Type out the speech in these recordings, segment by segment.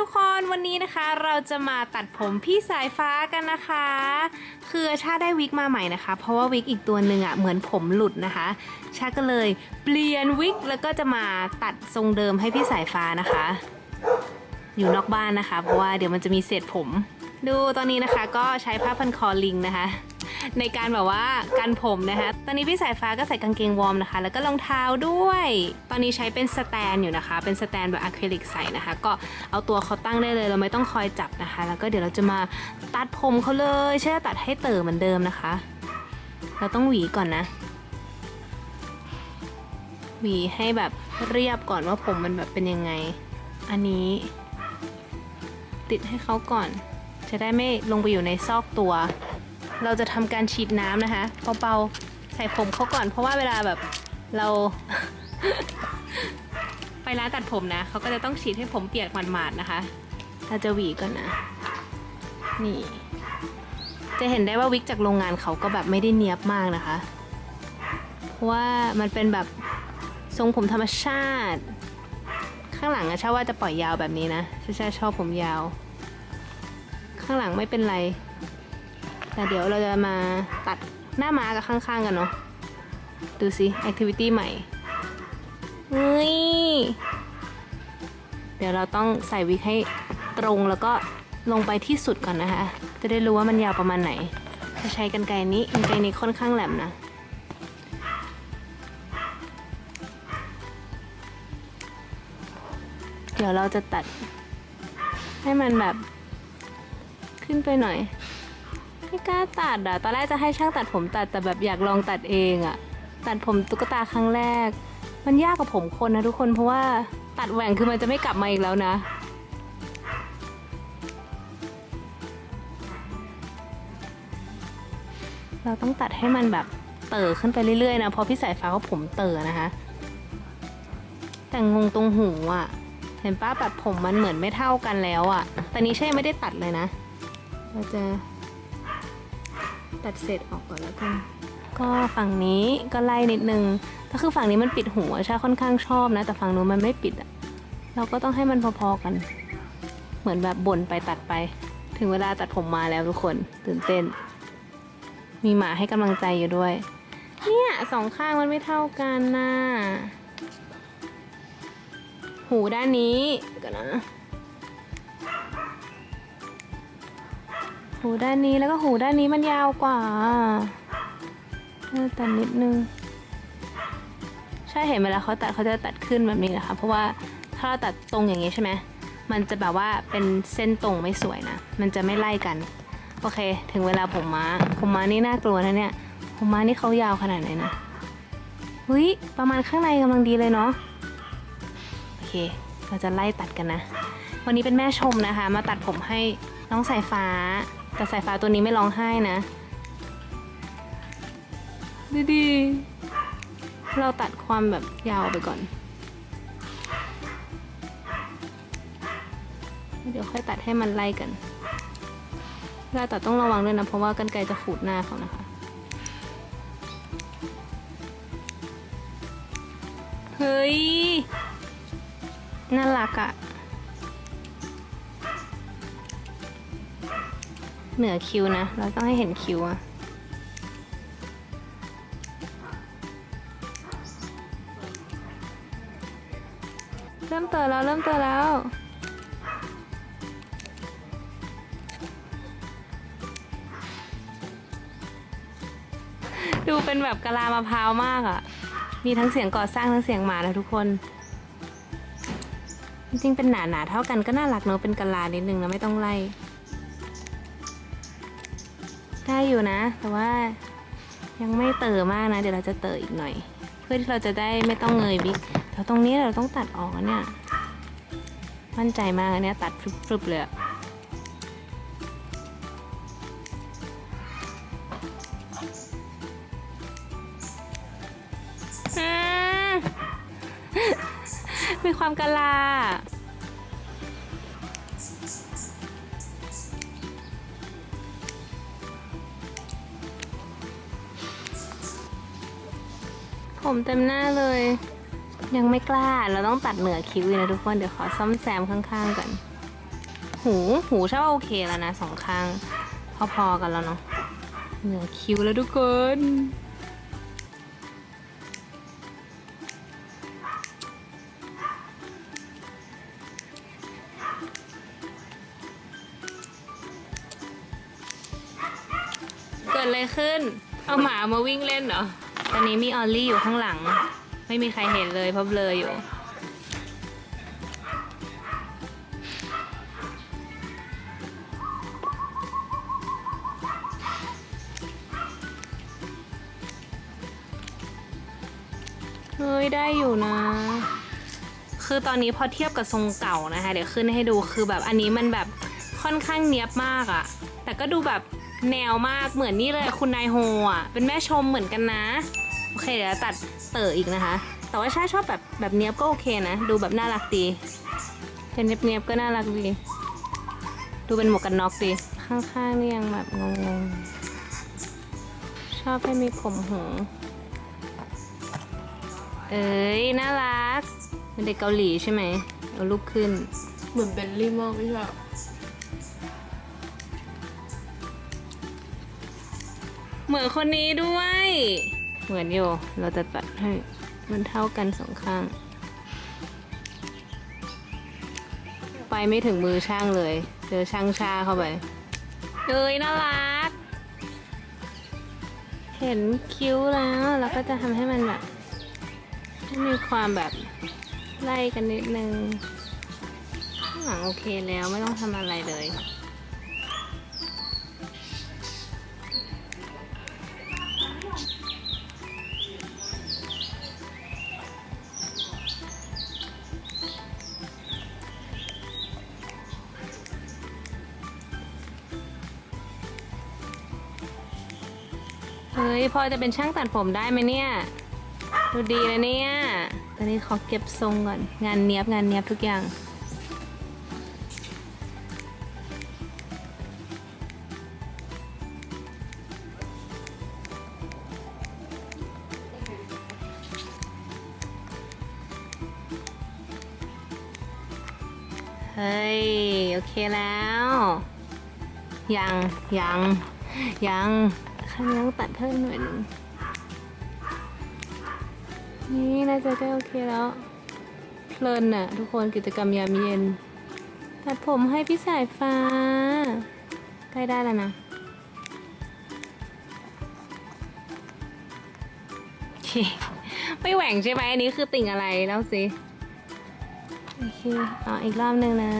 ทุกคนวันนี้นะคะเราจะมาตัดผมพี่สายฟ้ากันนะคะ คือชาได้วิกมาใหม่นะคะ เพราะว่าวิกอีกตัวหนึ่งอะ่ะเหมือนผมหลุดนะคะ ชาก็เลยเปลี่ยนวิกแล้วก็จะมาตัดทรงเดิมให้พี่สายฟ้านะคะ อยู่นอกบ้านนะคะ เพราะว่าเดี๋ยวมันจะมีเศษผม ดูตอนนี้นะคะก็ใช้ผ้าพันคอลิงนะคะ ในการแบบว่ากันผมนะคะ ตอนนี้พี่สายฟ้าก็ใส่กางเกงวอร์มนะคะ แล้วก็รองเท้าด้วย ตอนนี้ใช้เป็นสแตนอยู่นะคะ เป็นสแตนแบบอะคริลิกใส่นะคะ ก็เอาตัวเขาตั้งได้เลยเราไม่ต้องคอยจับนะคะ แล้วก็เดี๋ยวเราจะมาตัดผมเขาเลยใช่ตัดให้เต๋อเหมือนเดิมนะคะ เราต้องหวีก่อนนะ หวีให้แบบเรียบก่อนว่าผมมันแบบเป็นยังไง อันนี้ ติดให้เขาก่อน จะได้ไม่ลงไปอยู่ในซอกตัว เราจะทำการฉีดน้ำนะคะเบาๆใส่ผมเขาก่อนเพราะว่าเวลาแบบเรา ไปร้านตัดผมนะเขาก็จะต้องฉีดให้ผมเปียกหมาดๆนะคะเราจะหวีก่อนนะ นี่ จะเห็นได้ว่าวิกจากโรงงานเขาก็แบบไม่ได้เนียบมากนะคะ เพราะว่ามันเป็นแบบทรงผมธรรมชาติ ข้างหลังอะชอบว่าจะปล่อยยาวแบบนี้นะชาชาชอบผมยาว ข้างหลังไม่เป็นไร แต่เดี๋ยวเราจะมาตัดหน้าม้ากับข้างๆกันเนาะ ดูสิแอคทิวิตี้ใหม่เฮ้ย เดี๋ยวเราต้องใส่วิกให้ตรงแล้วก็ลงไปที่สุดก่อนนะคะ จะได้รู้ว่ามันยาวประมาณไหนจะใช้กันไกรนี้กันไกรนี้ค่อนข้างแหลมนะ เดี๋ยวเราจะตัดให้มันแบบขึ้นไปหน่อย ไม่กล้าตัดอะตอนแรกจะให้ช่างตัดผมตัดแต่แบบอยากลองตัดเองอะตัดผมตุ๊กตาครั้งแรก มันยากกว่าผมคนนะทุกคนเพราะว่าตัดแหว่งคือมันจะไม่กลับมาอีกแล้วนะ เราต้องตัดให้มันแบบเต่อขึ้นไปเรื่อยๆนะเพราะพี่สายฟ้าเขาผมเต่อนะคะ แต่งงตรงหูอะ่ะ เห็นป้าตัดผมมันเหมือนไม่เท่ากันแล้วอะ่ะแต่นี้ใช่ไม่ได้ตัดเลยนะเราจะ ตัดเสร็จออกก่อนแล้วกัน ก็ฝั่งนี้ก็ไล่นิดนึงก็คือฝั่งนี้มันปิดหัวชาค่อนข้างชอบนะ แต่ฝั่งนู้นมันไม่ปิดอะเราก็ต้องให้มันพอๆกัน เหมือนแบบบ่นไปตัดไป ถึงเวลาตัดผมมาแล้วทุกคนตื่นเต้น มีหมาให้กำลังใจอยู่ด้วย เนี่ยสองข้างมันไม่เท่ากันนะหูด้านนี้ก็นะ หูด้านนี้แล้วก็หูด้านนี้มันยาวกว่าตัดนิดนึง ใช่เห็นเวลาเขาตัดเขาจะตัดขึ้นแบบนี้นะคะ เพราะว่าถ้าเราตัดตรงอย่างนี้ใช่ไหมมันจะแบบว่าเป็นเส้นตรงไม่สวยนะ มันจะไม่ไล่กัน โอเค ถึงเวลาผมม้า ผมม้านี่น่ากลัวนะเนี่ย ผมม้านี่เขายาวขนาดไหนนะเฮ้ยประมาณข้างในกำลังดีเลยเนาะ โอเค เราจะไล่ตัดกันนะ วันนี้เป็นแม่ชมนะคะ มาตัดผมให้น้องสายฟ้า แต่สายฟ้าตัวนี้ไม่ร้องไห้นะดูดีเราตัดความแบบยาวไปก่อน เดี๋ยวค่อยตัดให้มันไล่กันเวลาตัดต้องระวังด้วยนะ เพราะว่ากันไกรจะขูดหน้าเขานะคะ เฮ้ย น่ารักอะ เหนือคิ้วนะ เราต้องให้เห็นคิ้วอะเริ่มเตอแล้วเริ่มเตอแล้ว ดูเป็นแบบกะลามะพร้าวมากอะ่ะ มีทั้งเสียงก่อสร้างทั้งเสียงหมานะทุกคน จริงๆเป็นหนาหนาๆเท่ากันก็น่ารักเนอะเป็นกะลานิดนึงนะไม่ต้องไล่ ได้อยู่นะ แต่ว่ายังไม่เต๋อมากนะ เดี๋ยวเราจะเต๋ออีกหน่อย เพื่อที่เราจะได้ไม่ต้องเงยบิ๊กแต่ตรงนี้เราต้องตัดออกเนี่ยมั่นใจมากเนี่ยตัดฟรึบๆเลยมมีความกะลา ผมเต็มหน้าเลย ยังไม่กล้าเราต้องตัดเหนือคิ้วอยู่นะทุกคนเดี๋ยวขอซ่อมแซมข้างๆก่อนหูหูชาว่าโอเคแล้วนะสองข้าง พอๆกันแล้วเนาะเหลือคิ้วแล้วทุกคนเกิดอะไรขึ้น เอาหมามาวิ่งเล่นเหรอ ตอนนี้มีออลลี่อยู่ข้างหลัง ไม่มีใครเห็นเลยเพราะเบลออยู่ เฮ้ย ได้อยู่นะ คือตอนนี้พอเทียบกับทรงเก่านะคะ เดี๋ยวขึ้นให้ดูคือแบบอันนี้มันแบบค่อนข้างเนี้ยบมากอะแต่ก็ดูแบบ แนวมากเหมือนนี่เลยคุณนายโฮอะเป็นแม่ชมเหมือนกันนะ โอเคเดี๋ยวตัดเต๋ออีกนะคะ แต่ว่าชาชอบแบบแบบเนี้ยบก็โอเคนะ ดูแบบน่ารักดีเป็นเนี้ยบๆก็น่ารักดีดูเป็นหมวกกันน็อกดีข้างๆนี่ยังแบบงงๆชอบให้มีผมหูเอ้ยน่ารักเป็นเด็กเกาหลีใช่ไหมเอาลูกขึ้น เหมือนเบลลี่มากไม่ใช่ เหมือนคนนี้ด้วย เหมือนอยู่ เราจะตัดให้มันเท่ากันสองข้าง ไปไม่ถึงมือช่างเลย เจอช่างชาเข้าไปเอ้ยน่ารัก เห็นคิ้วแล้วเราก็จะทำให้มันแบบให้มีความแบบไล่กันนิดนึงข้างหลังโอเคแล้วไม่ต้องทำอะไรเลย เฮ้ยพอจะเป็นช่างตัดผมได้ไหมเนี่ย ดูดีนะเนี่ย ตอนนี้ขอเก็บทรงก่อน งานเนี้ยบงานเนี้ยบทุกอย่าง เฮ้ย โอเคแล้ว ยัง ยัง ยัง ข้งนี้ต้องตัดเพิ่มหน่อยหนึงนี่น่าจะได้โอเคแล้ว เพลินน่ะ ทุกคนกิจกรรมยามเย็น ตัดผมให้พี่สายฟ้า ใกล้ได้แล้วนะไม่แหว่งใช่ไหมอันนี้คือติ่งอะไรแล้วสิ โอเค เอาอีกรอบหนึ่งนะ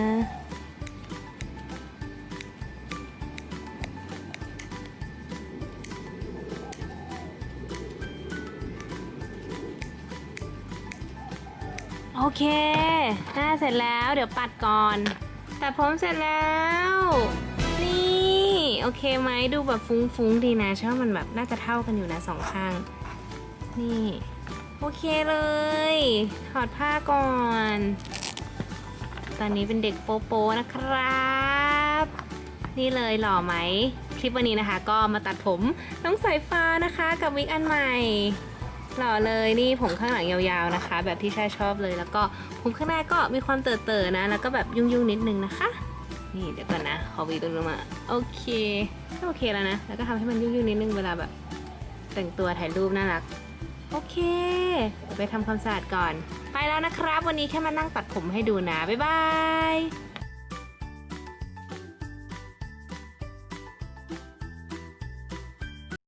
อเค หน้าเสร็จแล้วเดี๋ยวปัดก่อน ตัดผมเสร็จแล้ว นี่ โอเคไหมดูแบบฟุ้งๆดีนะเชื่อว่ามันแบบน่าจะเท่ากันอยู่นะสองข้าง นี่ โอเคเลย ถอดผ้าก่อน ตอนนี้เป็นเด็กโปโปนะครับ นี่เลยหล่อไหม คลิปวันนี้นะคะ ก็มาตัดผมน้องสายฟ้านะคะ กับวิกอันใหม่ หล่อเลยนี่ผมข้างหลังยาวๆนะคะ แบบที่ชายชอบเลย แล้วก็ผมข้างหน้าก็มีความเต๋อๆนะ แล้วก็แบบยุ่งๆนิดนึงนะคะ นี่เดี๋ยวก่อนนะขอวีตรงนู้นมาโอเคก็โอเคแล้วนะ แล้วก็ทำให้มันยุ่งๆนิดนึงเวลาแบบ แต่งตัวถ่ายรูปน่ารักโอเคไปทำความสะอาดก่อน ไปแล้วนะครับ วันนี้แค่มานั่งตัดผมให้ดูนะ บ๊ายบาย